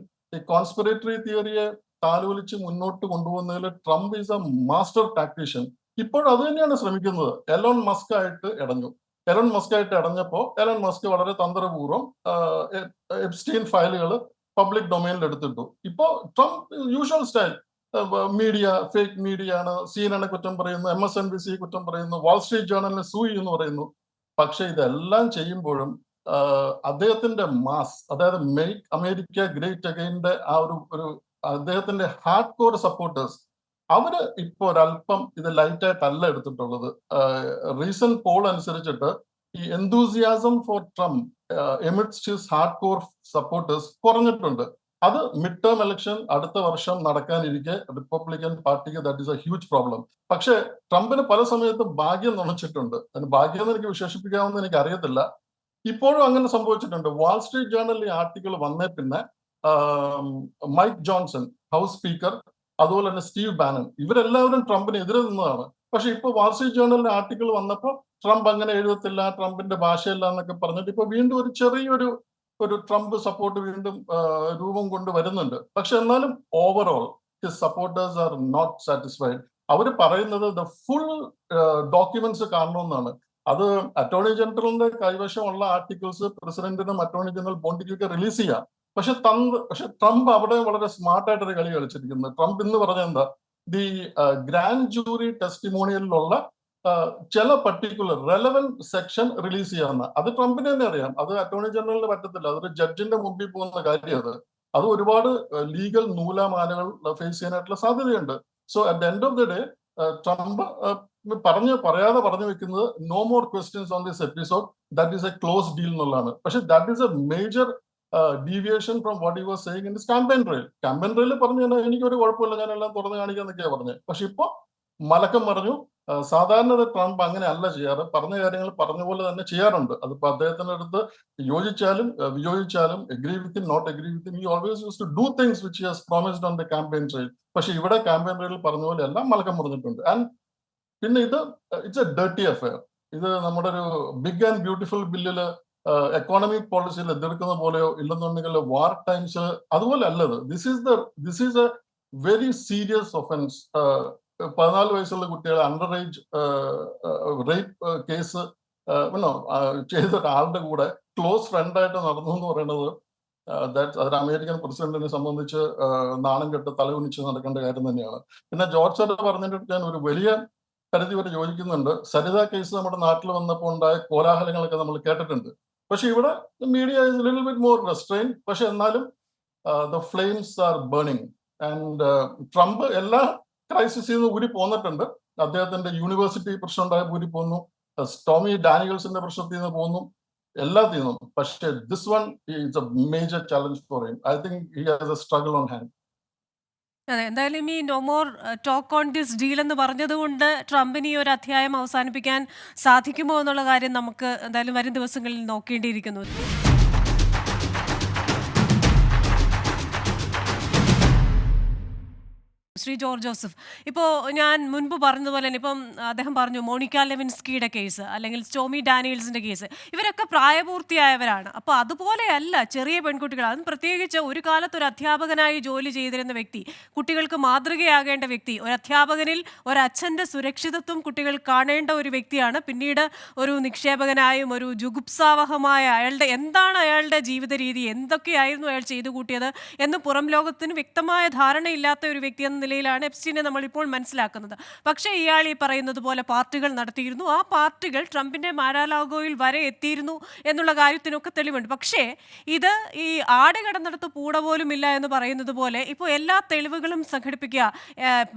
conspiracy തിയറിയെ താലോലിച്ച് മുന്നോട്ട് കൊണ്ടുപോകുന്നതിൽ Trump is a master tactician ഇപ്പോഴത് തന്നെയാണ് ശ്രമിക്കുന്നത്. എലോൺ മസ്ക് ആയിട്ട് ഇടഞ്ഞു. എലോൺ മസ്ക് ആയിട്ട് ഇടഞ്ഞപ്പോൾ എലോൺ മസ്ക് വളരെ തന്ത്രപൂർവം എപ്സ്റ്റീൻ ഫയലുകൾ പബ്ലിക് ഡൊമൈനിൽ എടുത്തിട്ടു. ഇപ്പോൾ Trump usual style media fake media ആണ് സി എൻ സീനനെ കുറ്റം പറയുന്നു M S N B C കുറ്റം പറയുന്നു വാൾസ്ട്രീറ്റ് ജേണലിനെ സൂയി എന്ന് പറയുന്നു. പക്ഷെ ഇതെല്ലാം ചെയ്യുമ്പോഴും അദ്ദേഹത്തിന്റെ മാസ് അതായത് മെയ്ക്ക് അമേരിക്ക ഗ്രേറ്റ് അഗൈന്റെ ആ ഒരു ഒരു അദ്ദേഹത്തിന്റെ ഹാർഡ് കോർ സപ്പോർട്ടേഴ്സ് അവർ ഇപ്പൊ ഒരല്പം ഇത് ലൈറ്റായിട്ടല്ല എടുത്തിട്ടുള്ളത്. റീസെന്റ് പോൾ അനുസരിച്ചിട്ട് ഈ enthusiasm for Trump amidst hard core supporters കുറഞ്ഞിട്ടുണ്ട്. അത് മിഡ് ടേം ഇലക്ഷൻ അടുത്ത വർഷം നടക്കാനിരിക്കെ റിപ്പബ്ലിക്കൻ പാർട്ടിക്ക് that is a huge problem പക്ഷേ ട്രംപിന് പല സമയത്തും ഭാഗ്യം നുണച്ചിട്ടുണ്ട് അതിന് ഭാഗ്യം എന്ന് എനിക്ക് വിശേഷിപ്പിക്കാമെന്ന് എനിക്ക് അറിയത്തില്ല ഇപ്പോഴും അങ്ങനെ സംഭവിച്ചിട്ടുണ്ട്. വാൾ സ്ട്രീറ്റ് ഈ ആർട്ടിക്കിൾ വന്നേ പിന്നെ മൈക്ക് ജോൺസൺ ഹൗസ് സ്പീക്കർ അതുപോലെ തന്നെ സ്റ്റീവ് ബാനൻ. ഇവരെല്ലാവരും ട്രംപിന് എതിരെ നിന്നതാണ്. പക്ഷെ ഇപ്പൊ വാൾ ജേർണലിന്റെ ആർട്ടിക്കിൾ വന്നപ്പോൾ ട്രംപ് അങ്ങനെ എഴുതത്തില്ല ട്രംപിന്റെ ഭാഷയല്ല എന്നൊക്കെ പറഞ്ഞിട്ട് ഇപ്പൊ വീണ്ടും ഒരു ചെറിയൊരു ഒരു ട്രംപ് സപ്പോർട്ട് വീണ്ടും രൂപം കൊണ്ട് വരുന്നുണ്ട്. പക്ഷെ എന്നാലും overall his supporters are not satisfied അവർ പറയുന്നത് ദ ഫുൾ ഡോക്യുമെന്റ്സ് കാണണമെന്നാണ്. അത് അറ്റോർണി ജനറലിന്റെ കൈവശമുള്ള ആർട്ടിക്കിൾസ് പ്രസിഡന്റിനും അറ്റോർണി ജനറൽ ബോണ്ടിക്കൊക്കെ റിലീസ് ചെയ്യാം. പക്ഷെ ട്രംപ് പക്ഷെ ട്രംപ് അവിടെ വളരെ സ്മാർട്ടായിട്ടൊരു കളി കളിച്ചിരിക്കുന്നത് ട്രംപ് ഇന്ന് പറഞ്ഞ എന്താ? ദി ഗ്രാൻഡ് ജൂറി ടെസ്റ്റിമോണിയലിലുള്ള ചില പർട്ടിക്കുലർ റെലവന്റ് സെക്ഷൻ റിലീസ് ചെയ്യാവുന്ന അത് ട്രംപിന് തന്നെ അറിയാം. അത് അറ്റോർണി ജനറലിന് പറ്റത്തില്ല. അതൊരു ജഡ്ജിന്റെ മുമ്പിൽ പോകുന്ന കാര്യമാണ് അത്. അത് ഒരുപാട് ലീഗൽ നൂലാമാലകൾ ഫേസ് ചെയ്യാനായിട്ടുള്ള സാധ്യതയുണ്ട്. So at the end of the day Trump പറഞ്ഞ് പറയാതെ പറഞ്ഞു വെക്കുന്നത് no more questions on this episode. That is a close deal എന്നുള്ളതാണ്. പക്ഷെ that is a major deviation from what you was saying in this campaign rail campaign rail പറഞ്ഞു തന്നെ എനിക്കൊരു കുഴപ്പമില്ല ഞാൻ എല്ലാം കാണിക്കാൻ കാണിക്കാന്നൊക്കെയാണ് പറഞ്ഞത് പക്ഷെ ഇപ്പൊ മലക്കം പറഞ്ഞു സാധാരണ ട്രംപ് അങ്ങനെ അല്ല ചെയ്യാറ്. പറഞ്ഞ കാര്യങ്ങൾ പറഞ്ഞ പോലെ തന്നെ ചെയ്യാറുണ്ട്. അതിപ്പോ അദ്ദേഹത്തിന്റെ അടുത്ത് യോജിച്ചാലും വിയോജിച്ചാലും agree with not agree with he always use to do things which has promised on the campaign trail പക്ഷെ ഇവിടെ ക്യാമ്പയിൻ ട്രെയിൽ പറഞ്ഞ പോലെ എല്ലാം മലക്കം പറഞ്ഞിട്ടുണ്ട്. ആൻഡ് പിന്നെ ഇത് ഇറ്റ്സ് എ ഡേർട്ടി അഫെയർ ഇത് നമ്മുടെ ഒരു ബിഗ് ആൻഡ് ബ്യൂട്ടിഫുൾ ബില്ലിൽ എക്കോണമിക് പോളിസിയിൽ എതിർക്കുന്ന പോലെയോ ഇല്ലെന്നുണ്ടെങ്കിൽ വാർ ടൈംസ് അതുപോലെ അല്ലത്. This is the this is a very serious offence പതിനാല് വയസ്സുള്ള കുട്ടികളെ അണ്ടർ ഏജ് റേപ്പ് കേസ് ചെയ്ത ഒരാളുടെ കൂടെ ക്ലോസ് ഫ്രണ്ടായിട്ട് നടന്നു എന്ന് പറയുന്നത് ദാറ്റ് അതൊരു അമേരിക്കൻ പ്രസിഡന്റിനെ സംബന്ധിച്ച് നാണം കെട്ട് തലകുനിച്ച് നടക്കേണ്ട കാര്യം തന്നെയാണ്. പിന്നെ ജോർജ് സർ പറഞ്ഞിട്ട് ഞാൻ ഒരു വലിയ പരിധി വരെ യോജിക്കുന്നുണ്ട്. സരിത കേസ് നമ്മുടെ നാട്ടിൽ വന്നപ്പോൾ ഉണ്ടായ കോലാഹലങ്ങളൊക്കെ നമ്മൾ കേട്ടിട്ടുണ്ട്. പക്ഷെ ഇവിടെ media is little bit more restraint പക്ഷെ എന്നാലും the flames are burning and Trump എല്ലാ ക്രൈസിസിൽ നിന്ന് ഊരി പോന്നിട്ടുണ്ട്. അദ്ദേഹത്തിന്റെ യൂണിവേഴ്സിറ്റി പ്രശ്നം ഉണ്ടായ ഊരി പോന്നു. ടോമി ഡാനിയൽസിന്റെ പ്രശ്നത്തിൽ നിന്ന് പോന്നു. എല്ലാത്തിൽ നിന്നും. പക്ഷേ this one is a major challenge for him I think he has a struggle on hand അതെ എന്തായാലും ഈ no more talk on this deal എന്ന് പറഞ്ഞതുകൊണ്ട് ട്രംപിന് ഈ ഒരു അധ്യായം അവസാനിപ്പിക്കാൻ സാധിക്കുമോ എന്നുള്ള കാര്യം നമുക്ക് എന്തായാലും വരും ദിവസങ്ങളിൽ നോക്കേണ്ടിയിരിക്കുന്നു. Shri George Joseph. ഇപ്പോൾ ഞാൻ മുൻപ് പറഞ്ഞതുപോലെ തന്നെ ഇപ്പം അദ്ദേഹം പറഞ്ഞു മോണിക്ക ലെവിൻസ്കിയുടെ കേസ് അല്ലെങ്കിൽ സ്റ്റോമി ഡാനിയൽസിന്റെ കേസ്. ഇവരൊക്കെ പ്രായപൂർത്തിയായവരാണ്. അപ്പോൾ അതുപോലെയല്ല ചെറിയ പെൺകുട്ടികൾ അതും പ്രത്യേകിച്ച് ഒരു കാലത്ത് ഒരു അധ്യാപകനായി ജോലി ചെയ്തിരുന്ന വ്യക്തി കുട്ടികൾക്ക് മാതൃകയാകേണ്ട വ്യക്തി ഒരു അധ്യാപകനിൽ ഒരച്ഛന്റെ സുരക്ഷിതത്വം കുട്ടികൾ കാണേണ്ട ഒരു വ്യക്തിയാണ്. പിന്നീട് ഒരു നിക്ഷേപകനായും ഒരു ജുഗുപ്സാവഹമായ അയാളുടെ എന്താണ് അയാളുടെ ജീവിത രീതി എന്തൊക്കെയായിരുന്നു അയാൾ ചെയ്തു കൂട്ടിയത് എന്ന് പുറം ലോകത്തിന് വ്യക്തമായ ധാരണയില്ലാത്ത ഒരു വ്യക്തി എന്ന നിലയിലാണ് എപ്സ്റ്റീനെ നമ്മളിപ്പോൾ മനസ്സിലാക്കുന്നത്. പക്ഷേ ഇയാൾ ഈ പറയുന്നത് പോലെ പാർട്ടികൾ നടത്തിയിരുന്നു. ആ പാർട്ടികൾ ട്രംപിന്റെ മാരാലാഗോയിൽ വരെ എത്തിയിരുന്നു എന്നുള്ള കാര്യത്തിനൊക്കെ തെളിവുണ്ട്. പക്ഷേ ഇത് ഈ ആട് കടന്നിടത്ത് പൂട പോലും ഇല്ല എന്ന് പറയുന്നത് പോലെ ഇപ്പോൾ എല്ലാ തെളിവുകളും സംഘടിപ്പിക്കുക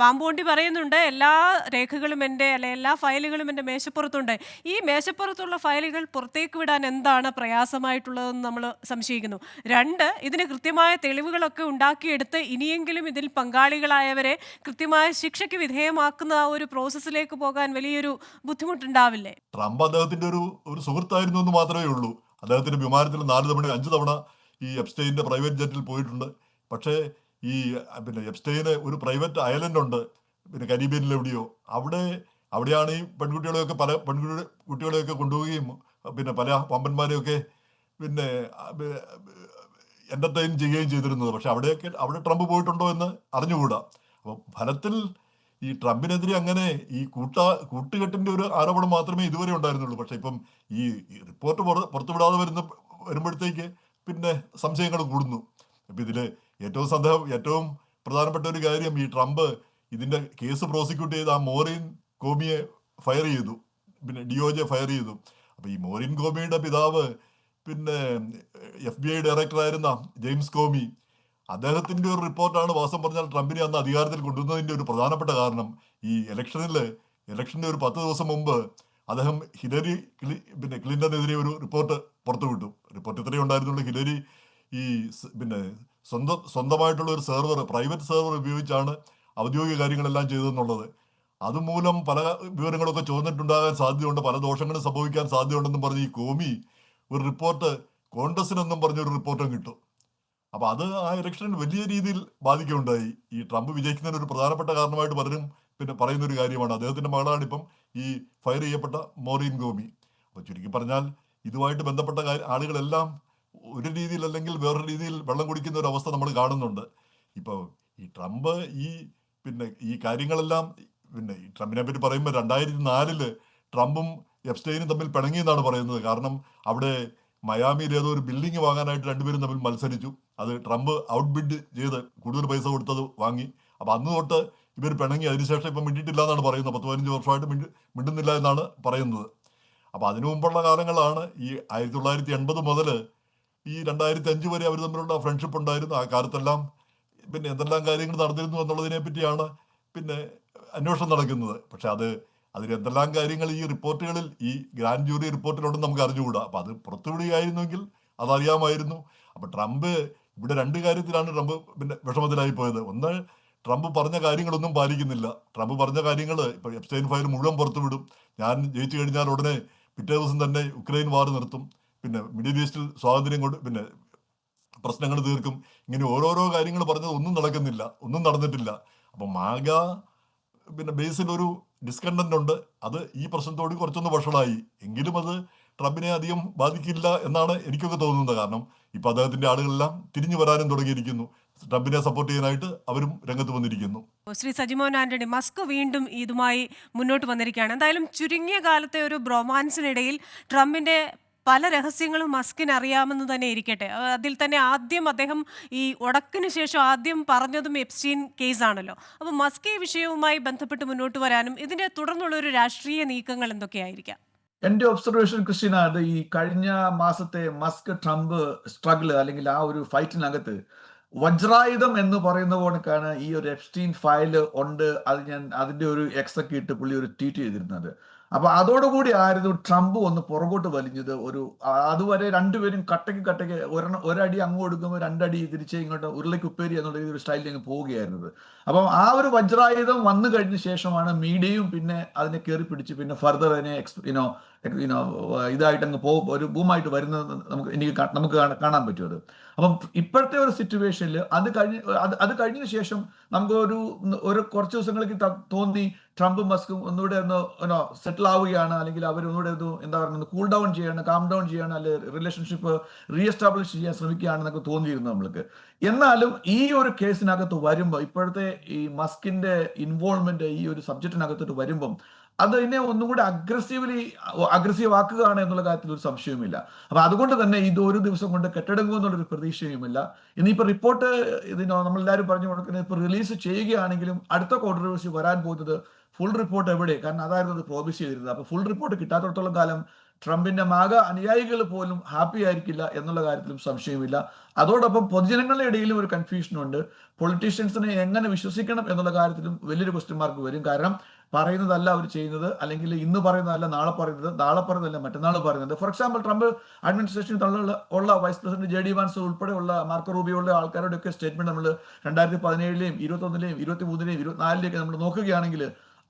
പാമ്പോണ്ടി പറയുന്നുണ്ട് എല്ലാ രേഖകളും എന്റെ അല്ലെ എല്ലാ ഫയലുകളും എന്റെ മേശപ്പുറത്തുണ്ട്. ഈ മേശപ്പുറത്തുള്ള ഫയലുകൾ പുറത്തേക്ക് വിടാൻ എന്താണ് പ്രയാസമായിട്ടുള്ളതെന്ന് നമ്മൾ സംശയിക്കുന്നു. രണ്ട് ഇതിന് കൃത്യമായ തെളിവുകളൊക്കെ ഉണ്ടാക്കിയെടുത്ത് ഇനിയെങ്കിലും ഇതിൽ പങ്കാളികളായവരെ കൃത്യമായ ശിക്ഷയ്ക്ക് വിധേയമാക്കുന്ന ആ ഒരു പ്രോസസ്സിലേക്ക് പോകാൻ വലിയൊരു ബുദ്ധിമുട്ടുണ്ടാവില്ലേ? ട്രംപ് അദ്ദേഹത്തിന്റെ ഒരു ഒരു സുഹൃത്തായിരുന്നു എന്ന് മാത്രമേ ഉള്ളൂ. അദ്ദേഹത്തിന്റെ വിമാനത്തിൽ നാല് തവണ അഞ്ച് തവണ ഈ എപ്സ്റ്റൈന്റെ പ്രൈവറ്റ് ജെറ്റിൽ പോയിട്ടുണ്ട്. പക്ഷേ ഈ പിന്നെ എപ്സ്റ്റൈന് ഒരു പ്രൈവറ്റ് ഐലൻഡ് ഉണ്ട് പിന്നെ കരീബിയനിൽ എവിടെയോ. അവിടെ അവിടെയാണ് ഈ പെൺകുട്ടികളെയൊക്കെ പല പെൺകുട്ടി കുട്ടികളെയൊക്കെ കൊണ്ടുപോവുകയും പിന്നെ പല വമ്പന്മാരെയൊക്കെ പിന്നെ എന്റർടൈൻ ചെയ്യുകയും ചെയ്തിരുന്നത്. പക്ഷെ അവിടെയൊക്കെ അവിടെ ട്രംപ് പോയിട്ടുണ്ടോ എന്ന് അറിഞ്ഞുകൂടാ. അപ്പോൾ ഫലത്തിൽ ഈ ട്രംപിനെതിരെ അങ്ങനെ ഈ കൂട്ട കൂട്ടുകെട്ടിന്റെ ഒരു ആരോപണം മാത്രമേ ഇതുവരെ ഉണ്ടായിരുന്നുള്ളൂ. പക്ഷെ ഇപ്പം ഈ റിപ്പോർട്ട് പുറത്തുവിടാതെ വരുന്ന വരുമ്പോഴത്തേക്ക് പിന്നെ സംശയങ്ങൾ കൂടുന്നു. അപ്പൊ ഇതിൽ ഏറ്റവും സന്ദേഹം ഏറ്റവും പ്രധാനപ്പെട്ട ഒരു കാര്യം ഈ ട്രംപ് ഇതിന്റെ കേസ് പ്രോസിക്യൂട്ട് ചെയ്ത് ആ മോറിൻ കോമിയെ ഫയർ ചെയ്തു. പിന്നെ ഡിഒജെ ഫയർ ചെയ്തു. അപ്പൊ ഈ മോറിൻ കോമിയുടെ പിതാവ് പിന്നെ എഫ് ബി ഐ ഡയറക്ടറായിരുന്ന ജെയിംസ് കോമി അദ്ദേഹത്തിന്റെ ഒരു റിപ്പോർട്ടാണ് വാസം പറഞ്ഞാൽ ട്രംപിനെ അന്ന് അധികാരത്തിൽ കൊണ്ടുവന്നതിന്റെ ഒരു പ്രധാനപ്പെട്ട കാരണം. ഈ ഇലക്ഷനിൽ ഇലക്ഷന്റെ ഒരു പത്ത് ദിവസം മുമ്പ് അദ്ദേഹം ഹിലരി ക്ലി- പിന്നെ ക്ലിന്റനെതിരെ ഒരു റിപ്പോർട്ട് പുറത്തുവിട്ടു. റിപ്പോർട്ട് ഇത്രയും ഉണ്ടായിരുന്നുള്ളൂ. ഹിലരി ഈ പിന്നെ സ്വന്തം സ്വന്തമായിട്ടുള്ള ഒരു സെർവർ പ്രൈവറ്റ് സെർവർ ഉപയോഗിച്ചാണ് ഔദ്യോഗിക കാര്യങ്ങളെല്ലാം ചെയ്തതെന്നുള്ളത്. അതുമൂലം പല വിവരങ്ങളൊക്കെ ചോർന്നിട്ടുണ്ടാകാൻ സാധ്യതയുണ്ട്. പല ദോഷങ്ങളും സംഭവിക്കാൻ സാധ്യതയുണ്ടെന്നും പറഞ്ഞ് ഈ കോമി ഒരു റിപ്പോർട്ട് കോൺഗ്രസിനെന്നും പറഞ്ഞൊരു റിപ്പോർട്ടും കിട്ടും. അപ്പൊ അത് ആ ഇലക്ഷനിൽ വലിയ രീതിയിൽ ബാധിക്കുകയുണ്ടായി. ഈ ട്രംപ് വിജയിക്കുന്നതിന് ഒരു പ്രധാനപ്പെട്ട കാരണമായിട്ട് പലരും പിന്നെ പറയുന്ന ഒരു കാര്യമാണ്. അദ്ദേഹത്തിന്റെ മകളാണ് ഇപ്പം ഈ ഫയർ ചെയ്യപ്പെട്ട മോറിൻ ഗോമി. അപ്പൊ ചുരുക്കി പറഞ്ഞാൽ ഇതുമായിട്ട് ബന്ധപ്പെട്ട ആളുകളെല്ലാം ഒരു രീതിയിൽ അല്ലെങ്കിൽ വേറൊരു രീതിയിൽ വെള്ളം കുടിക്കുന്ന ഒരു അവസ്ഥ നമ്മൾ കാണുന്നുണ്ട്. ഇപ്പോൾ ഈ ട്രംപ് ഈ പിന്നെ ഈ കാര്യങ്ങളെല്ലാം പിന്നെ ഈ ട്രംപിനെ പറ്റി പറയുമ്പോൾ രണ്ടായിരത്തി നാലിൽ ട്രംപും എപ്സ്റ്റൈനും തമ്മിൽ പിണങ്ങിയെന്നാണ് പറയുന്നത്. കാരണം അവിടെ മയാമിയിൽ ഏതോ ഒരു ബിൽഡിംഗ് വാങ്ങാനായിട്ട് രണ്ടുപേരും തമ്മിൽ മത്സരിച്ചു. അത് ട്രംപ് ഔട്ട് ബിഡ് ചെയ്ത് കൂടുതൽ പൈസ കൊടുത്തത് വാങ്ങി. അപ്പൊ അന്ന് തൊട്ട് ഇവർ പിണങ്ങി. അതിനുശേഷം ഇപ്പം മിണ്ടിയിട്ടില്ല എന്നാണ് പറയുന്നത്. പത്ത് പതിനഞ്ച് വർഷമായിട്ട് മിണ്ടി മിണ്ടുന്നില്ല എന്നാണ് പറയുന്നത്. അപ്പൊ അതിനു മുമ്പുള്ള കാലങ്ങളാണ് ഈ ആയിരത്തി തൊള്ളായിരത്തി എൺപത് മുതൽ ഈ രണ്ടായിരത്തി അഞ്ച് വരെ അവർ തമ്മിലുള്ള ഫ്രണ്ട്ഷിപ്പ് ഉണ്ടായിരുന്നു ആ കാലത്തെല്ലാം പിന്നെ എന്തെല്ലാം കാര്യങ്ങൾ നടന്നിരുന്നു എന്നുള്ളതിനെ പറ്റിയാണ് പിന്നെ അന്വേഷണം നടക്കുന്നത്. പക്ഷെ അത് അതിൽ എന്തെല്ലാം കാര്യങ്ങൾ ഈ റിപ്പോർട്ടുകളിൽ ഈ ഗ്രാൻഡ് ജൂറി റിപ്പോർട്ടിലുണ്ടെന്ന് നമുക്ക് അറിഞ്ഞുകൂടാ. അപ്പൊ അത് പുറത്തുവിടുകയായിരുന്നെങ്കിൽ അതറിയാമായിരുന്നു. അപ്പൊ ട്രംപ് ഇവിടെ രണ്ട് കാര്യത്തിലാണ് ട്രംപ് പിന്നെ വിഷമത്തിലായി പോയത്. ഒന്ന് ട്രംപ് പറഞ്ഞ കാര്യങ്ങളൊന്നും പാലിക്കുന്നില്ല. ട്രംപ് പറഞ്ഞ കാര്യങ്ങൾ ഇപ്പൊ എപ്സ്റ്റൈൻ ഫയൽ മുഴുവൻ പുറത്തുവിടും ഞാൻ ജയിച്ചു കഴിഞ്ഞാൽ ഉടനെ പിറ്റേ ദിവസം തന്നെ ഉക്രൈൻ വാർ നിർത്തും. പിന്നെ മിഡിൽ ഈസ്റ്റിൽ സ്വാതന്ത്ര്യം കൊണ്ട് പിന്നെ പ്രശ്നങ്ങൾ തീർക്കും. ഇങ്ങനെ ഓരോരോ കാര്യങ്ങൾ പറഞ്ഞത് ഒന്നും നടക്കുന്നില്ല. ഒന്നും നടന്നിട്ടില്ല. അപ്പൊ മാഗ പിന്നെ ബേസിൽ ഒരു ഡിസ്കണ്ടന്റ് ഉണ്ട്. അത് ഈ പ്രശ്നത്തോട് കുറച്ചൊന്ന് വഷളായി. എങ്കിലും അത് ട്രംപിനെ അധികം ബാധിക്കില്ല എന്നാണ് എനിക്കൊക്കെ തോന്നുന്നത്. കാരണം ഇപ്പൊ അദ്ദേഹത്തിന്റെ ആളുകളെല്ലാം തിരിഞ്ഞു വരാനും തുടങ്ങിയിരിക്കുന്നു. ട്രംപിനെ സപ്പോർട്ട് ചെയ്യാനായിട്ട് അവരും രംഗത്ത് വന്നിരിക്കുന്നു. ശ്രീ സജിമോൻ ആന്റണി മസ്ക് വീണ്ടും ഇതുമായി മുന്നോട്ട് വന്നിരിക്കുകയാണ്. എന്തായാലും ചുരുങ്ങിയ കാലത്തെ ഒരു ബ്രോമാൻസിനിടയിൽ ട്രംപിന്റെ പല രഹസ്യങ്ങളും മസ്കിന് അറിയാമെന്ന് തന്നെ ഇരിക്കട്ടെ. അതിൽ തന്നെ ആദ്യം അദ്ദേഹം ഈ ഉടക്കിന് ശേഷം ആദ്യം പറഞ്ഞതും എപ്സ്റ്റീൻ കേസാണല്ലോ അപ്പോൾ മസ്ക് ഈ വിഷയവുമായി ബന്ധപ്പെട്ട് മുന്നോട്ട് വരാനും ഇതിന്റെ തുടർന്നുള്ള ഒരു രാഷ്ട്രീയ നീക്കങ്ങൾ എന്തൊക്കെയായിരിക്കാം? എന്റെ ഒബ്സർവേഷൻ ക്രിസ്ത്യന അത് ഈ കഴിഞ്ഞ മാസത്തെ മസ്ക് ട്രംപ് സ്ട്രഗിൾ അല്ലെങ്കിൽ ആ ഒരു ഫൈറ്റിനകത്ത് വജ്രായുധം എന്ന് പറയുന്ന പോണക്കാണ് ഈ ഒരു എപ്സ്റ്റീൻ ഫയൽ ഉണ്ട്. അത് ഞാൻ അതിന്റെ ഒരു എക്സൊക്കെ ഇട്ട് പുള്ളി ഒരു ട്വീറ്റ് ചെയ്തിരുന്നത്. അപ്പൊ അതോടുകൂടി ആയിരുന്നു ട്രംപ് ഒന്ന് പുറകോട്ട് വലിഞ്ഞത്. ഒരു അതുവരെ രണ്ടുപേരും കട്ടയ്ക്ക് കട്ടയ്ക്ക് ഒരെണ്ണം ഒരടി അങ്ങോട്ട് എടുക്കുമ്പോൾ രണ്ടടി തിരിച്ച് ഇങ്ങോട്ട് ഉരുളയ്ക്ക് ഉപ്പേരി എന്നുള്ള ഒരു സ്റ്റൈലിൽ അങ്ങ് പോവുകയായിരുന്നത് അപ്പം ആ ഒരു വജ്രായുധം വന്നു കഴിഞ്ഞ ശേഷമാണ് മീഡിയയും പിന്നെ അതിനെ കയറി പിടിച്ച് പിന്നെ ഫർദർ അതിനെ എക്സ് യുനോ ഇതായിട്ട് അങ്ങ് പോ ഒരു ബൂമായിട്ട് വരുന്നത് നമുക്ക് എനിക്ക് നമുക്ക് കാണാൻ- പറ്റും അത്. അപ്പം ഇപ്പോഴത്തെ ഒരു സിറ്റുവേഷനിൽ അത് കഴിഞ്ഞ് അത് അത് കഴിഞ്ഞതിന് ശേഷം നമുക്ക് ഒരു ഒരു കുറച്ച് ദിവസങ്ങൾക്ക് തോന്നി ട്രംപും മസ്കും ഒന്നുകൂടെ ഒന്ന് സെറ്റിൽ ആവുകയാണ് അല്ലെങ്കിൽ അവർ ഒന്നുകൂടെ ഒന്ന് എന്താ പറയുന്നത് കൂൾ ഡൗൺ ചെയ്യാണ് കാം ഡൗൺ ചെയ്യാണ് അല്ലെ റിലേഷൻഷിപ്പ് റീഎസ്റ്റാബ്ലിഷ് ചെയ്യാൻ ശ്രമിക്കുകയാണെന്നൊക്കെ തോന്നിയിരുന്നു നമ്മൾക്ക്. എന്നാലും ഈ ഒരു കേസിനകത്ത് വരുമ്പോൾ ഇപ്പോഴത്തെ ഈ മസ്കിന്റെ ഇൻവോൾവ്മെന്റ് ഈ ഒരു സബ്ജക്റ്റിനകത്തോട്ട് വരുമ്പം അതിനെ ഒന്നും കൂടി അഗ്രസീവ്ലി അഗ്രസീവ് ആക്കുകയാണ് എന്നുള്ള കാര്യത്തിൽ ഒരു സംശയവുമില്ല. അപ്പൊ അതുകൊണ്ട് തന്നെ ഇത് ഒരു ദിവസം കൊണ്ട് കെട്ടടങ്ങും എന്നുള്ളൊരു പ്രതീക്ഷയുമില്ല. ഇനിയിപ്പോ റിപ്പോർട്ട് ഇതിനോ നമ്മളെല്ലാവരും പറഞ്ഞു കൊടുക്കുന്നത് ഇപ്പൊ റിലീസ് ചെയ്യുകയാണെങ്കിലും അടുത്ത കോൺട്രവേഴ്സി വരാൻ പോകുന്നത് ഫുൾ റിപ്പോർട്ട് എവിടെ? കാരണം അതായിരുന്നു അത് പ്രോമിസ് ചെയ്തിരുന്നത്. അപ്പൊ ഫുൾ റിപ്പോർട്ട് കിട്ടാത്തടത്തോളം കാലം ട്രംപിന്റെ മാഗ അനുയായികൾ പോലും ഹാപ്പി ആയിരിക്കില്ല എന്നുള്ള കാര്യത്തിലും സംശയമില്ല അതോടൊപ്പം പൊതുജനങ്ങളുടെ ഇടയിലും ഒരു കൺഫ്യൂഷൻ ഉണ്ട്. പൊളിറ്റീഷ്യൻസിനെ എങ്ങനെ വിശ്വസിക്കണം എന്നുള്ള കാര്യത്തിലും വലിയൊരു ക്വസ്റ്റ്യൻ മാർക്ക് വരും. കാരണം പറയുന്നതല്ല അവർ ചെയ്യുന്നത്. അല്ലെങ്കിൽ ഇന്ന് പറയുന്നതല്ല നാളെ പറയുന്നത് നാളെ പറയുന്നതല്ല മറ്റന്നാൾ പറയുന്നത്. ഫോർ എക്സാമ്പിൾ ട്രംപ് അഡ്മിനിസ്ട്രേഷൻ തള്ളുള്ള ഉള്ള vice president J D Vance ഉൾപ്പെടെയുള്ള മാർക്കോ റൂബിയുള്ള ആൾക്കാരുടെയൊക്കെ സ്റ്റേറ്റ്മെന്റ് നമ്മൾ രണ്ടായിരത്തി പതിനേഴിലെയും ഇരുപത്തൊന്നിലെയും ഇരുപത്തി മൂന്നിലെയും ഇരുപത്തിനാലിലെയൊക്കെ നമ്മൾ നോക്കുകയാണെങ്കിൽ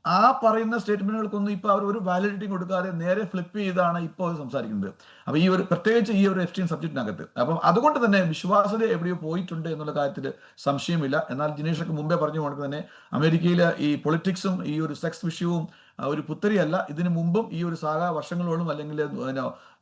ആ പറയുന്ന സ്റ്റേറ്റ്മെന്റുകൾക്കൊന്നും ഇപ്പൊ അവർ ഒരു വാലിഡിറ്റി കൊടുക്കാതെ നേരെ ഫ്ലിപ്പ് ചെയ്താണ് ഇപ്പോൾ സംസാരിക്കുന്നത്. അപ്പൊ ഈ ഒരു പ്രത്യേകിച്ച് ഈ ഒരു എക്സ്ട്രീം സബ്ജക്റ്റിനകത്ത് അപ്പം അതുകൊണ്ട് തന്നെ വിശ്വാസത എവിടെയോ പോയിട്ടുണ്ട് എന്നുള്ള കാര്യത്തിൽ സംശയമില്ല. എന്നാൽ ജിനേഷൊക്കെ മുമ്പേ പറഞ്ഞു കൊണ്ട് തന്നെ അമേരിക്കയിലെ ഈ പൊളിറ്റിക്സും ഈ ഒരു സെക്സ് വിഷയവും ഒരു പുത്തരിയല്ല. ഇതിനു മുമ്പും ഈ ഒരു സാഗ വർഷങ്ങളോളം അല്ലെങ്കിൽ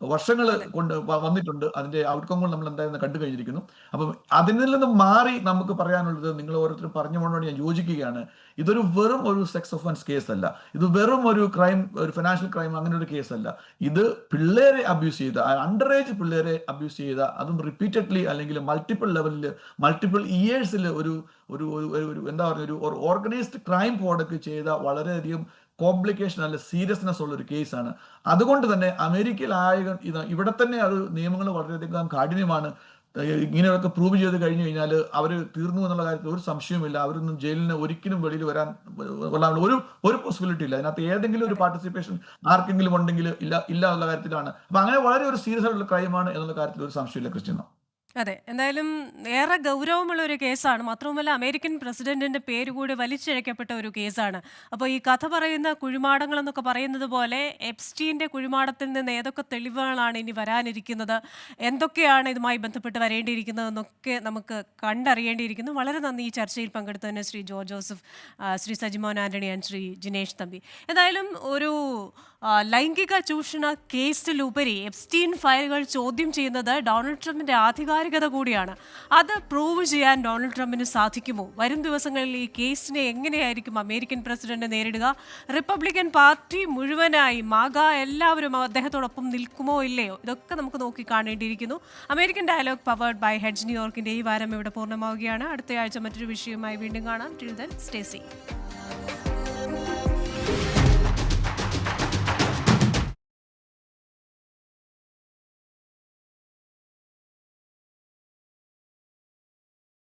വർഷങ്ങൾ കൊണ്ട് വന്നിട്ടുണ്ട്. അതിന്റെ ഔട്ട്കമ്മുകൾ നമ്മൾ എന്തായാലും കണ്ടു കഴിഞ്ഞിരിക്കുന്നു. അപ്പം അതിൽ നിന്ന് മാറി നമുക്ക് പറയാനുള്ളത് നിങ്ങൾ ഓരോരുത്തരും പറഞ്ഞു കൊണ്ടുകൊണ്ട് ഞാൻ യോജിക്കുകയാണ്. ഇതൊരു വെറും ഒരു സെക്സ് ഒഫൻസ് കേസ് അല്ല. ഇത് വെറും ഒരു ക്രൈം ഒരു ഫിനാൻഷ്യൽ ക്രൈം അങ്ങനെ ഒരു കേസ് അല്ല. ഇത് പിള്ളേരെ അബ്യൂസ് ചെയ്ത അണ്ടർ ഏജ് പിള്ളേരെ അബ്യൂസ് ചെയ്ത അതും റിപ്പീറ്റഡ്ലി അല്ലെങ്കിൽ മൾട്ടിപ്പിൾ ലെവലിൽ മൾട്ടിപ്പിൾ ഇയേഴ്സിൽ ഒരു ഒരു ഒരു- ഒരു- ഒരു എന്താ പറയുക ഒരു ഓർഗനൈസ്ഡ് ക്രൈം പ്രോഡക്റ്റ് ചെയ്ത വളരെയധികം കോംപ്ലിക്കേഷൻ അല്ല സീരിയസ്നെസ് ഉള്ള ഒരു കേസാണ് അതുകൊണ്ട് തന്നെ അമേരിക്കയിൽ ആയ ഇവിടെ തന്നെ അത് നിയമങ്ങൾ വളരെയധികം കാഠിന്യമാണ് ഇങ്ങനെയൊക്കെ പ്രൂവ് ചെയ്ത് കഴിഞ്ഞു കഴിഞ്ഞാൽ അവർ തീർന്നു എന്നുള്ള കാര്യത്തിൽ ഒരു സംശയവുമില്ല. അവരൊന്നും ജയിലിന് ഒരിക്കലും വെളിയിൽ വരാൻ കൊള്ളാനുള്ള ഒരു ഒരു പോസിബിലിറ്റി ഇല്ല. അതിനകത്ത് ഏതെങ്കിലും ഒരു പാർട്ടിസിപ്പേഷൻ ആർക്കെങ്കിലും ഉണ്ടെങ്കിൽ ഇല്ല ഇല്ല എന്നുള്ള കാര്യത്തിലാണ്. അപ്പൊ അങ്ങനെ വളരെ ഒരു സീരിയസ് ആയിട്ടുള്ള ക്രൈമാണ് എന്നുള്ള കാര്യത്തിൽ ഒരു സംശയമില്ല ക്രിസ്ത്യനോ. അതെ എന്തായാലും ഏറെ ഗൗരവമുള്ള ഒരു കേസാണ്. മാത്രവുമല്ല അമേരിക്കൻ പ്രസിഡന്റിന്റെ പേര് കൂടി വലിച്ചിഴക്കപ്പെട്ട ഒരു കേസാണ്. അപ്പോൾ ഈ കഥ പറയുന്ന കുഴിമാടങ്ങൾ എന്നൊക്കെ പറയുന്നത് പോലെ എപ്സ്റ്റീന്റെ കുഴിമാടത്തിൽ നിന്ന് ഏതൊക്കെ തെളിവുകളാണ് ഇനി വരാനിരിക്കുന്നത്? എന്തൊക്കെയാണ് ഇതുമായി ബന്ധപ്പെട്ട് വരേണ്ടിയിരിക്കുന്നതെന്നൊക്കെ നമുക്ക് കണ്ടറിയേണ്ടിയിരിക്കുന്നു. വളരെ നന്ദി ഈ ചർച്ചയിൽ പങ്കെടുത്തതിന് Shri George Joseph Shri Sajimon Antony and Shri Jinesh Thampi. എന്തായാലും ഒരു ലൈംഗിക ചൂഷണ കേസിലുപരി എപ്സ്റ്റീൻ ഫയലുകൾ ചോദ്യം ചെയ്യുന്നത് ഡൊണാൾഡ് ട്രംപിന്റെ ആധികാരികത കൂടിയാണ്. അത് പ്രൂവ് ചെയ്യാൻ ഡൊണാൾഡ് ട്രംപിന് സാധിക്കുമോ? വരും ദിവസങ്ങളിൽ ഈ കേസിനെ എങ്ങനെയായിരിക്കും അമേരിക്കൻ പ്രസിഡന്റ് നേരിടുക? റിപ്പബ്ലിക്കൻ പാർട്ടി മുഴുവനായി മാഗ എല്ലാവരും അദ്ദേഹത്തോടൊപ്പം നിൽക്കുമോ ഇല്ലയോ? ഇതൊക്കെ നമുക്ക് നോക്കി കാണേണ്ടിയിരിക്കുന്നു. American dialogue powered by Hedge ന്യൂയോർക്കിന്റെ ഈ വാരം ഇവിടെ പൂർണമാവുകയാണ്. അടുത്തയാഴ്ച മറ്റൊരു വിഷയവുമായി വീണ്ടും കാണാം. Till then stay safe